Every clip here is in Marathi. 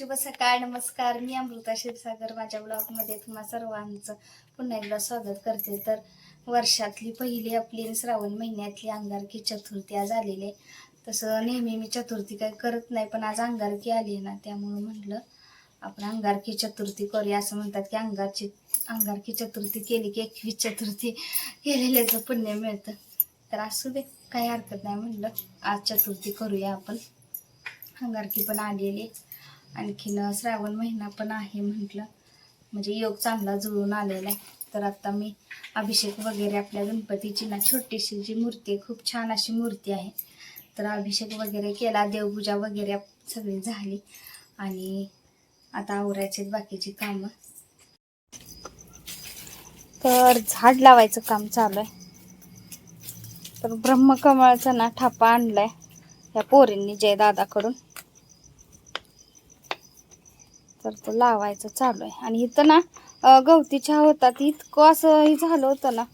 शुभ सकाळ नमस्कार. मी अमृता क्षीरसागर माझ्या ब्लॉगमध्ये तुम्हा सर्वांचं पुन्हा एकदा स्वागत करते. तर वर्षातली पहिली आपली श्रावण महिन्यातली अंगारकी चतुर्थी आज आलेली आहे. तसं नेहमी मी चतुर्थी काही करत नाही पण आज अंगारकी आली आहे ना त्यामुळं म्हटलं आपण अंगारकी चतुर्थी करूया. असं म्हणतात की अंगारची अंगारकी चतुर्थी केली की एकवीस चतुर्थी केलेल्याचं पुण्य मिळतं. तर असू दे काही हरकत नाही म्हटलं आज चतुर्थी करूया आपण. अंगारकी पण आलेली आहे. आणखीन श्रावण महिना पण आहे म्हटलं. म्हणजे योग चांगला जुळून आलेला आहे. तर आता मी अभिषेक वगैरे आपल्या गणपतीची ना छोटीशी जी मूर्ती आहे खूप छान अशी मूर्ती आहे. तर अभिषेक वगैरे केला देवपूजा वगैरे सगळी झाली. आणि आता आवरायचे बाकीची कामं. तर झाड लावायचं काम चालू आहे. तर ब्रह्मकमळचा ना ठापा आणलाय या पोरींनी जयदादाकडून. तर तो लावायचं चालू आहे. आणि इथं ना गवती चहा होता ती इतकं असं हे झालं होतं ना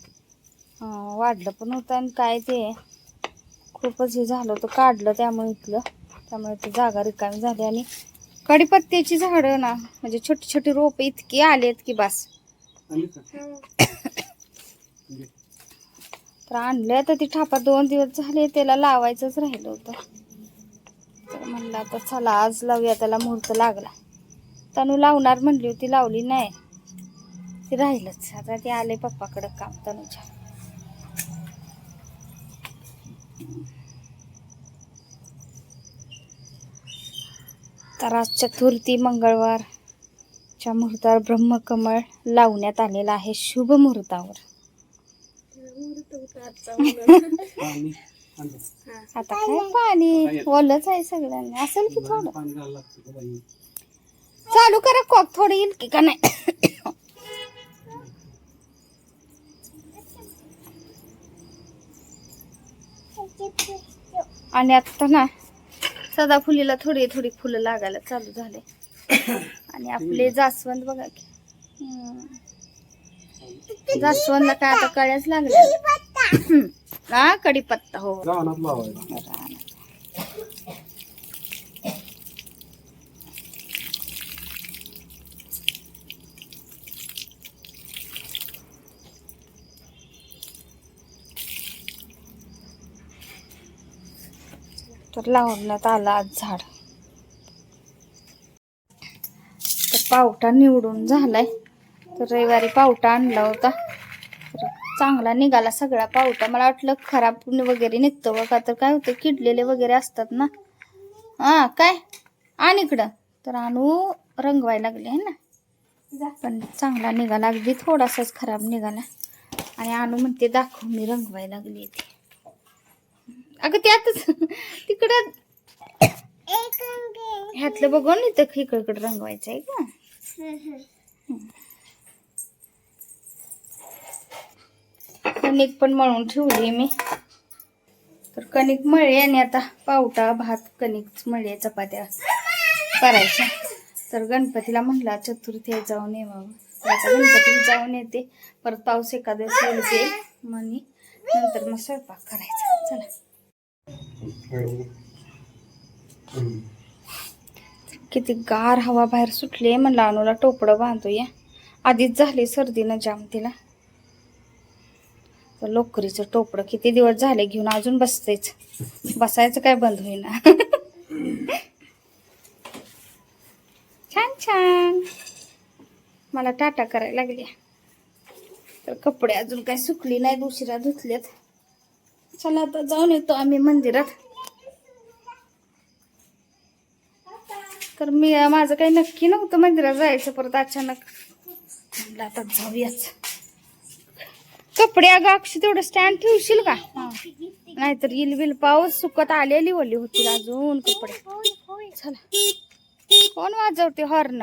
वाढलं पण होतं आणि काय ते खूपच हे झालं होतं. काढलं त्यामुळे इथलं. त्यामुळे ती जागा रिकामी झाली. आणि कडीपत्त्याची झाडं ना म्हणजे छोटी छोटी रोपं इतकी आलेत की बस. तर आणलं तर ती ठापा दोन दिवस झाले त्याला लावायचंच राहिलं होतं. तर म्हणलं आता चला आज लावूया. त्याला मुहूर्त लागला. तनू लावणार म्हणली होती लावली नाही. ती राहिलंच. आता ते आले पप्पाकडं काम तनूच्या. तर आज चतुर्थी मंगळवारच्या मुहूर्तावर ब्रह्मकमळ लावण्यात आलेला आहे शुभ मुहूर्तावर. आता काय? पाणी ओलच आहे सगळ्यांना. असेल की थोडं. चालू करा कॉक थोडं येईल की का नाही? आणि आता ना सदाफुलीला थोडी थोडी फुलं लागायला चालू झाले. आणि आपले जास्वंद बघा की. हम्म. जास्वंदला काय आता कळ्याच लागल्या. हा कडीपत्ता हो. रानात लावण्यात आला आज झाड. तर पावटा निवडून झालाय. तर रविवारी पावटा आणला होता. तर चांगला निघाला सगळा पावटा. मला वाटलं खराब वगैरे निघतं बघा. तर काय होतं किडलेले वगैरे असतात ना. हा काय? आण इकडं. तर आणू रंगवायला लागले आहे ना? पण चांगला निघाला. अगदी थोडासाच खराब निघाला. आणि आणू म्हणते दाखव मी रंगवायला लागली ती अगं त्यातच तिकडं ह्यातलं बघून इथं इकडं रंगवायचं आहे का कणिक पण मळून ठेवली मी. तर कणिक मळली आणि आता पावटा भात कणिक मळली चपात्या करायच्या. तर गणपतीला म्हणला चतुर्थी जाऊन येवावं तर आता गणपतीला जाऊन येते. परत पाऊस एखाद्या येते म्हणे. नंतर मग स्वयंपाक करायचा. चला. किती गार हवा बाहेर सुटली आहे म्हणलं अनुला टोपडं बांधूया. आधीच झाली सर्दीनं जाम तिला. तर लोकरीचं टोपडं किती दिवस झाले घेऊन अजून बसतेच. बसायचं काय बंद होईना. छान छान. मला टाटा करायला लागली तर कपडे अजून काय सुकली नाही उशिरा धुतलेत. चला आता जाऊन येतो आम्ही मंदिरात. तर मी माझं काही नक्की नव्हतं मंदिरात जायचं परत अचानक म्हणलं आता जाऊयाच. कपडे अगं अक्षय तेवढं स्टँड ठेवशील का? नाहीतर येईल बिल पाऊस सुकत आलेली ओली होती अजून कपडे. चला. कोण वाजवते हॉर्न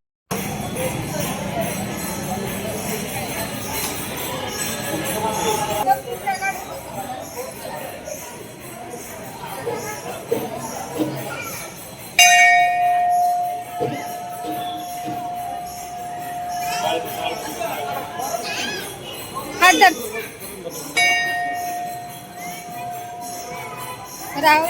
आणू हात धर. राव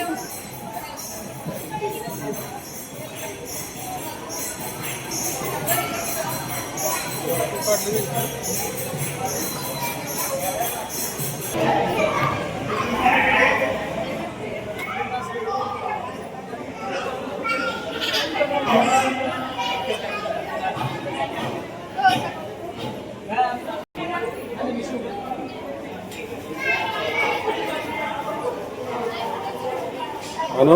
हॅलो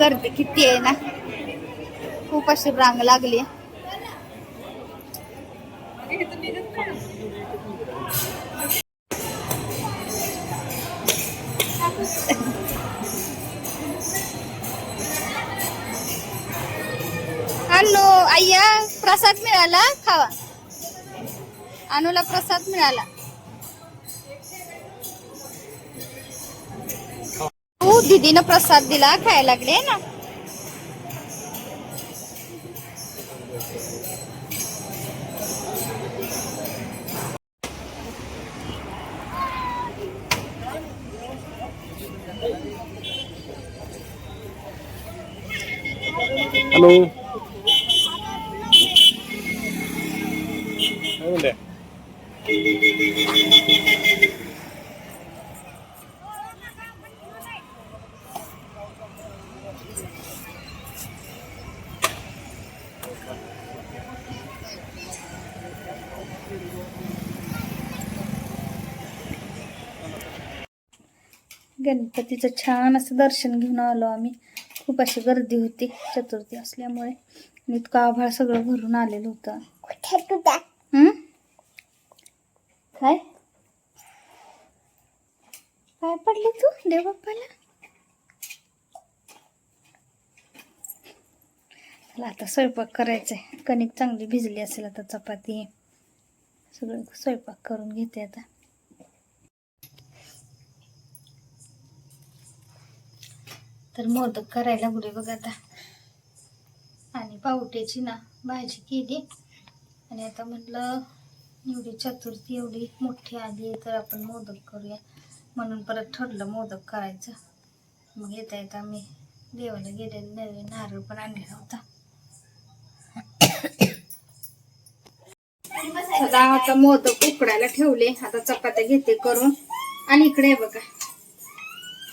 गर्दी किती आहे ना? खूप अशी रांग लागली. आणू अय्या प्रसाद मिळाला? खावा. अनुला प्रसाद मिळाला. हो, दिदीनं दीदीनं प्रसाद दिला खायला लागले ना? हॅलो काय म्हणते गणपतीचं छान असं दर्शन घेऊन आलो आम्ही. खूप अशी गर्दी होती चतुर्थी असल्यामुळे. इतकं आभाळ सगळं भरून आलेलं होतं. काय? काय पडले तू देव बाप्पाला? चला आता स्वयंपाक करायचा आहे कणिक चांगली भिजली असेल आता चपाती. सगळं स्वयंपाक करून घेते आता. तर मोदक करायला लागले बघ आता. आणि पावट्याची ना भाजी केली. आणि आता म्हटलं एवढी चतुर्थी एवढी मोठी आली तर आपण मोदक करूया. म्हणून परत ठरलं मोदक करायचं. मग येता येता मी देवाला गेले नवीन नारळ पण आणलेला होता. आता मोदक उकडायला ठेवले. आता चपात्या घेते करून. आणि इकडे बघा.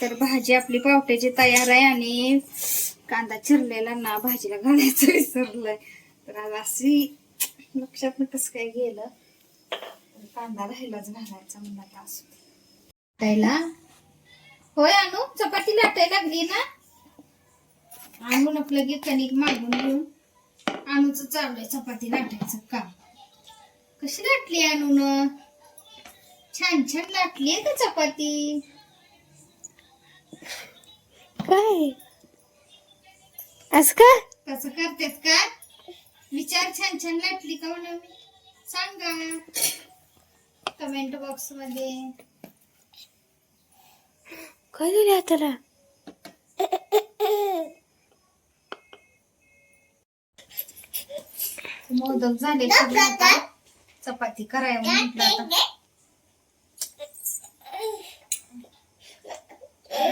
तर भाजी आपली पावट्याची तयार आहे आणि कांदा चिरलेला ना भाजीला घालायचं विसरलंय. तर आज अशी लक्षात कसं काय गेलं. कांदा राहिलाच घालायचा म्हणलं आता असू दे. लाटायला होय आणू चपाती लाटायला लागली ना? आणून आपलं गे कणिक मागून घेऊन आणूच चाललंय चपाती लाटायचं काम कशी लाटली आणून छान छान लाटली आहे का चपाती? काय? असं का? कसं करतेत का? विचार छान छान लाटली का म्हणून? मी सांगा. कमेंट बॉक्समध्ये. काय झाले हाताला मोदक झाले सगळे आता. चपाती करायला म्हटलं आता.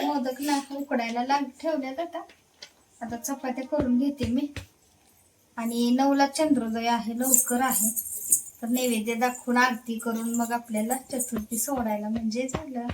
मोदक ना उकडायला लाग ठेवल्यात आता. आता चपात्या करून घेते मी. आणि नऊला चंद्रोदय आहे लवकर आहे. तर नैवेद्य दाखवून आरती करून मग आपल्याला चतुर्थी सोडायला म्हणजे झालं.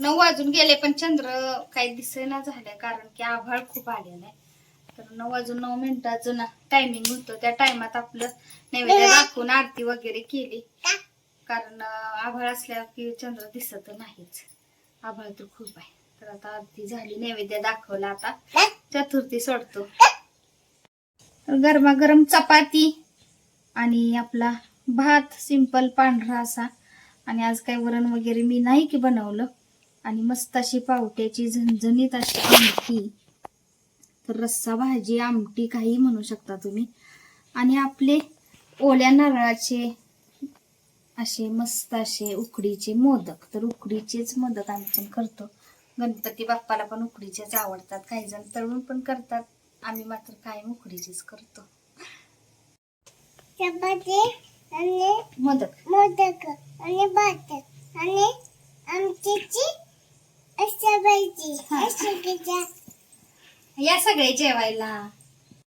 नऊ वाजून गेले पण चंद्र काही दिसेना झाले कारण की आभाळ खूप आलेलं आहे. तर नऊ वाजून नऊ मिनिटाचं ना टायमिंग होतं. त्या टायमात आपलं नैवेद्य दाखवून आरती वगैरे केली. कारण आभाळ असल्या की चंद्र दिसत नाहीच. आभाळ तर खूप आहे. तर आता आरती झाली नैवेद्य दाखवला आता. चतुर्थी सोडतो. गरमागरम चपाती आणि आपला भात सिंपल पांढरा असा. आणि आज काही वरण वगैरे मी नाही की बनवलं. आणि मस्त अशी पावट्याची झणझणीत अशी आमटी. तर रस्सा भाजी आमटी काही म्हणू शकता तुम्ही. आणि आपले ओल्या नारळाचे असे मस्त असे उकडीचे मोदक. तर उकडीचेच मोदक आम्ही पण करतो. गणपती बाप्पाला पण उकडीचेच आवडतात. काही जण तळून पण करतात. आम्ही मात्र कायम उकडीचेच करतो. मोदक. मोदक आणि भात आणि आमटीची या सगळे जेवायला.